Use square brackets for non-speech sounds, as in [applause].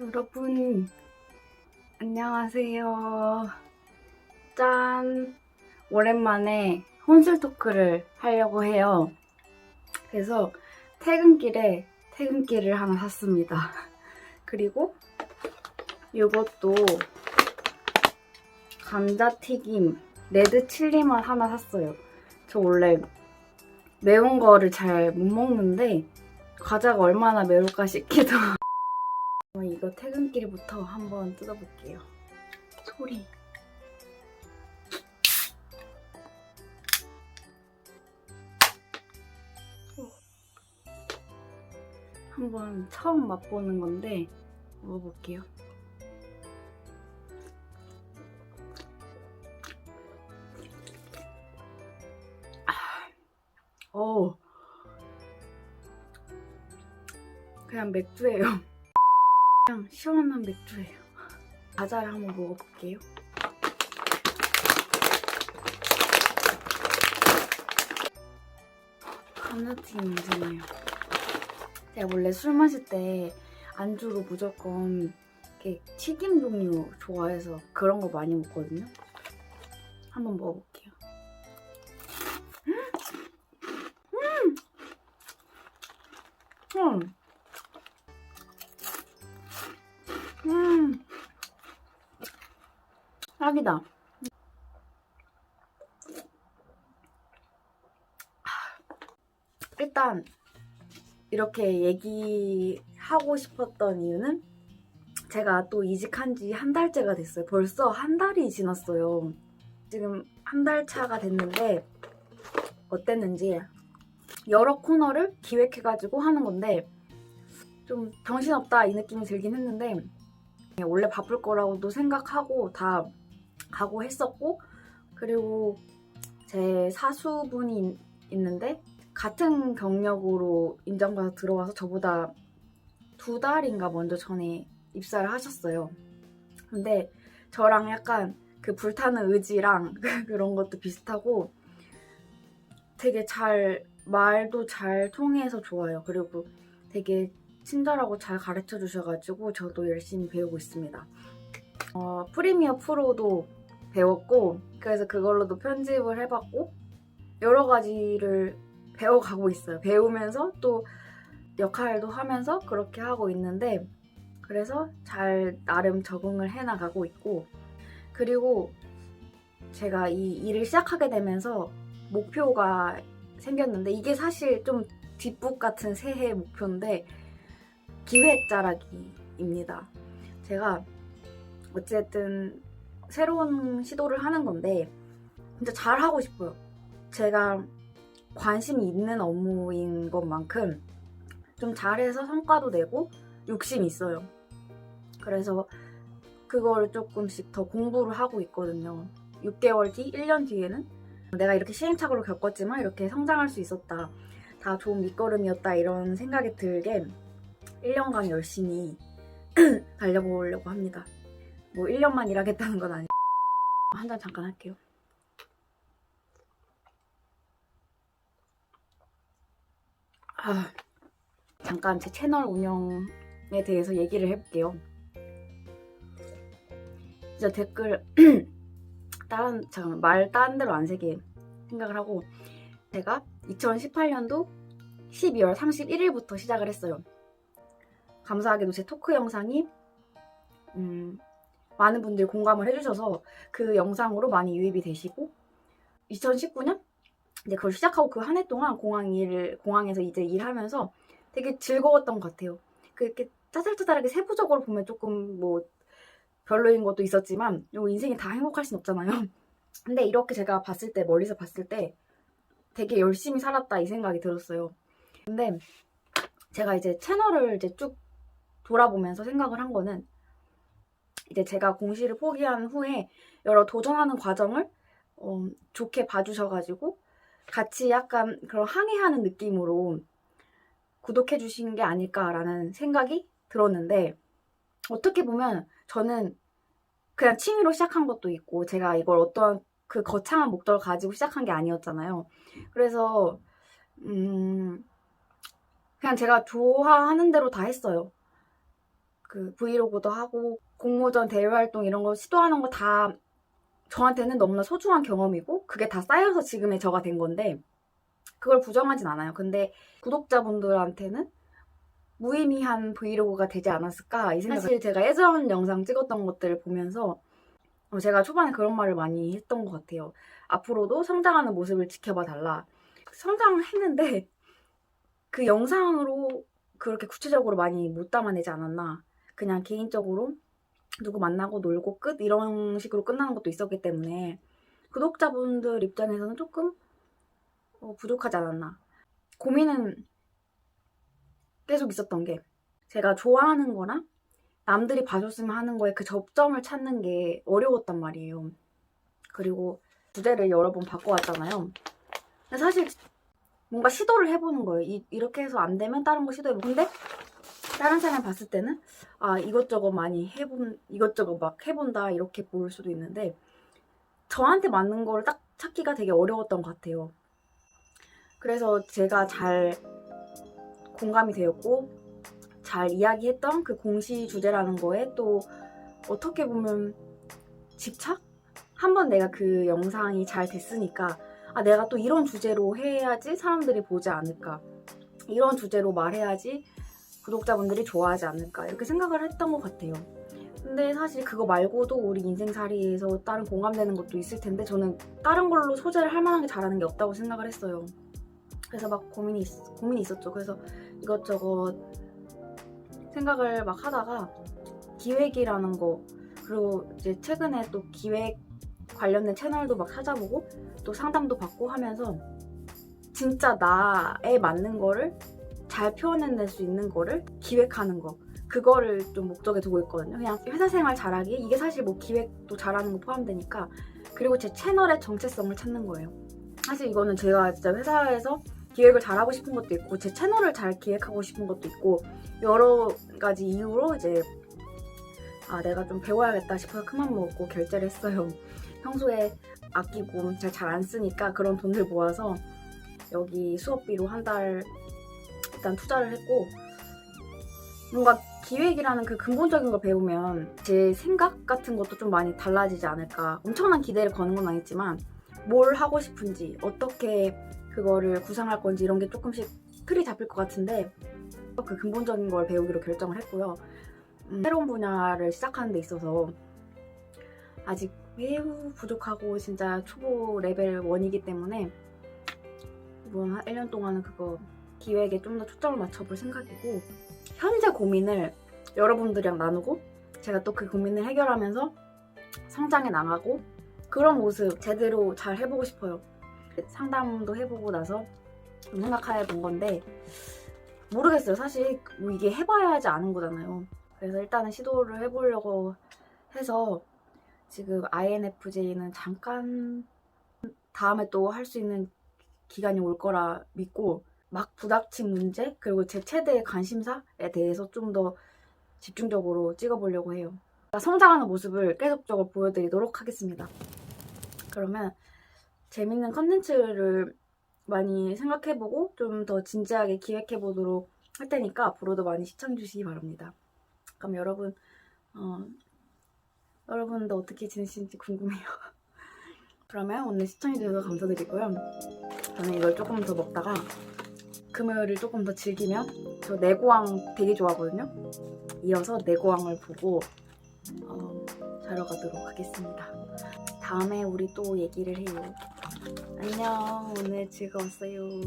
여러분, 안녕하세요. 짠! 오랜만에 혼술 토크를 하려고 해요. 그래서 퇴근길에 퇴근길을 하나 샀습니다. [laughs] 그리고 이것도 감자튀김 레드 칠리맛 하나 샀어요. 저 원래 매운 거를 잘 못 먹는데 과자가 얼마나 매울까 싶기도 어, 퇴근길부터 한번 뜯어볼게요. 소리. 어. 한번 처음 맛보는 건데 먹어볼게요. 아, 어, 그냥 맥주예요. 그냥 시원한 맥주예요. [laughs] 과자를 한번 먹어볼게요. 감자튀김이잖아요. 제가 원래 술 마실 때 안주로 무조건 이렇게 튀김 종류 좋아해서 그런 거 많이 먹거든요. 한번 먹어볼게요. 음! 음! 음! 딱이다. 일단 이렇게 얘기하고 싶었던 이유는 제가 또 이직한 지 한 달째가 됐어요. 벌써 한 달이 지났어요. 지금 한 달 차가 됐는데 어땠는지 여러 코너를 기획해가지고 하는 건데 좀 정신없다 이 느낌이 들긴 했는데 원래 바쁠 거라고도 생각하고 다 가고 했었고 그리고 제 사수분이 있는데 같은 경력으로 인정받아 들어와서 저보다 두 달인가 먼저 전에 입사를 하셨어요. 근데 저랑 약간 그 불타는 의지랑 [laughs] 그런 것도 비슷하고 되게 잘 말도 잘 통해서 좋아요. 그리고 되게 친절하고 잘 가르쳐 주셔가지고 저도 열심히 배우고 있습니다. 어, 프리미어 프로도 배웠고 그래서 그걸로도 편집을 해봤고 여러 가지를 배워가고 있어요. 배우면서 또 역할도 하면서 그렇게 하고 있는데 그래서 잘 나름 적응을 해나가고 있고 그리고 제가 이 일을 시작하게 되면서 목표가 생겼는데 이게 사실 좀 뒷북 같은 새해 목표인데 기획 자라기입니다. 제가 어쨌든 새로운 시도를 하는 건데 진짜 잘 하고 싶어요. 제가 관심이 있는 업무인 것만큼 좀 잘해서 성과도 내고 욕심이 있어요. 그래서 그걸 조금씩 더 공부를 하고 있거든요. 6개월 뒤, 1년 뒤에는 내가 이렇게 시행착오를 겪었지만 이렇게 성장할 수 있었다. 다 좋은 밑거름이었다. 이런 생각이 들게 1년간 열심히 [clears throat] 달려보려고 합니다. 뭐 1년만 일하겠다는 건 아니고 한잔 잠깐 할게요. 아, 잠깐 제 채널 운영에 대해서 얘기를 해볼게요. 진짜 댓글 [clears throat] 다른 잠깐 말 다른 대로 안 세게 생각을 하고 제가 2018년도 12월 31일부터 시작을 했어요. 감사하게도 제 토크 영상이 음, 많은 분들이 공감을 해주셔서 그 영상으로 많이 유입이 되시고 2019년 이제 그걸 시작하고 그 한 해 동안 공항 일 공항에서 이제 일하면서 되게 즐거웠던 것 같아요. 그렇게 짜잘짜잘하게 세부적으로 보면 조금 뭐 별로인 것도 있었지만 요 인생이 다 행복할 순 없잖아요. [laughs] 근데 이렇게 제가 봤을 때 멀리서 봤을 때 되게 열심히 살았다 이 생각이 들었어요. 근데 제가 이제 채널을 이제 쭉 돌아보면서 생각을 한 거는 이제 제가 공시를 포기한 후에 여러 도전하는 과정을 어, 좋게 봐주셔가지고 같이 약간 그런 항해하는 느낌으로 구독해 주신 게 아닐까라는 생각이 들었는데 어떻게 보면 저는 그냥 취미로 시작한 것도 있고 제가 이걸 어떤 그 거창한 목적을 가지고 시작한 게 아니었잖아요. 그래서 음 그냥 제가 좋아하는 대로 다 했어요. 그 브이로그도 하고 공모전 대외 활동 이런 거 시도하는 거 다 저한테는 너무나 소중한 경험이고 그게 다 쌓여서 지금의 저가 된 건데 그걸 부정하진 않아요. 근데 구독자분들한테는 무의미한 브이로그가 되지 않았을까 이 생각. 사실 제가 예전 영상 찍었던 것들을 보면서 어, 제가 초반에 그런 말을 많이 했던 것 같아요. 앞으로도 성장하는 모습을 지켜봐 달라. 성장을 했는데 [laughs] 그 영상으로 그렇게 구체적으로 많이 못 담아내지 않았나. 그냥 개인적으로 누구 만나고 놀고 끝 이런 식으로 끝나는 것도 있었기 때문에 구독자분들 입장에서는 조금 어, 부족하지 않았나. 고민은 계속 있었던 게 제가 좋아하는 거랑 남들이 봐줬으면 하는 거에 그 접점을 찾는 게 어려웠단 말이에요. 그리고 주제를 여러 번 바꿔왔잖아요. 사실 뭔가 시도를 해보는 거예요. 이, 이렇게 해서 안 되면 다른 거 시도해보고. 근데 다른 사람 봤을 때는 아 이것저것 많이 해본 이것저것 막 해본다 이렇게 볼 수도 있는데 저한테 맞는 거를 딱 찾기가 되게 어려웠던 것 같아요. 그래서 제가 잘 공감이 되었고 잘 이야기했던 그 공시 주제라는 거에 또 어떻게 보면 집착? 한번 내가 그 영상이 잘 됐으니까 아 내가 또 이런 주제로 해야지 사람들이 보지 않을까 이런 주제로 말해야지 구독자분들이 좋아하지 않을까 이렇게 생각을 했던 것 같아요. 근데 사실 그거 말고도 우리 인생살이에서 다른 공감되는 것도 있을 텐데 저는 다른 걸로 소재를 할 만한 게 잘하는 게 없다고 생각을 했어요. 그래서 막 고민이 있, 고민이 있었죠. 그래서 이것저것 생각을 막 하다가 기획이라는 거 그리고 이제 최근에 또 기획 관련된 채널도 막 찾아보고 또 상담도 받고 하면서 진짜 나에 맞는 거를 잘 표현해낼 수 있는 거를 기획하는 거 그거를 좀 목적에 두고 있거든요. 그냥 회사 생활 잘하기 이게 사실 뭐 기획도 잘하는 거 포함되니까 그리고 제 채널의 정체성을 찾는 거예요. 사실 이거는 제가 진짜 회사에서 기획을 잘하고 싶은 것도 있고 제 채널을 잘 기획하고 싶은 것도 있고 여러 가지 이유로 이제 아 내가 좀 배워야겠다 싶어서 큰맘 먹고 결제를 했어요. 평소에 아끼고 잘안 쓰니까 그런 돈을 모아서 여기 수업비로 한 달 일단 투자를 했고 뭔가 기획이라는 그 근본적인 걸 배우면 제 생각 같은 것도 좀 많이 달라지지 않을까. 엄청난 기대를 거는 건 아니지만 뭘 하고 싶은지 어떻게 그거를 구상할 건지 이런 게 조금씩 틀이 잡힐 것 같은데 그 근본적인 걸 배우기로 결정을 했고요. 음, 새로운 분야를 시작하는 데 있어서 아직 매우 부족하고 진짜 초보 레벨 1이기 때문에 이번 한 1년 동안은 그거 기획에 좀 더 초점을 맞춰볼 생각이고 현재 고민을 여러분들이랑 나누고 제가 또 그 고민을 해결하면서 성장해 나가고 그런 모습 제대로 잘 해보고 싶어요. 상담도 해보고 나서 좀 생각해 본 건데 모르겠어요. 사실 뭐 이게 해봐야지 아는 거잖아요. 그래서 일단은 시도를 해보려고 해서 지금 INFJ는 잠깐 다음에 또 할 수 있는 기간이 올 거라 믿고 막 부닥친 문제 그리고 제 최대의 관심사에 대해서 좀 더 집중적으로 찍어보려고 해요. 성장하는 모습을 계속적으로 보여드리도록 하겠습니다. 그러면 재밌는 컨텐츠를 많이 생각해보고 좀 더 진지하게 기획해보도록 할 테니까 앞으로도 많이 시청해주시기 바랍니다. 그럼 여러분, 어, 여러분도 어떻게 지내시는지 궁금해요. [laughs] 그러면 오늘 시청해주셔서 감사드리고요. 저는 이걸 조금 더 먹다가 금요일을 조금 더 즐기면 저 내고왕 되게 좋아하거든요. 이어서 내고왕을 보고 어, 자러 가도록 하겠습니다. 다음에 우리 또 얘기를 해요. 안녕. 오늘 즐거웠어요.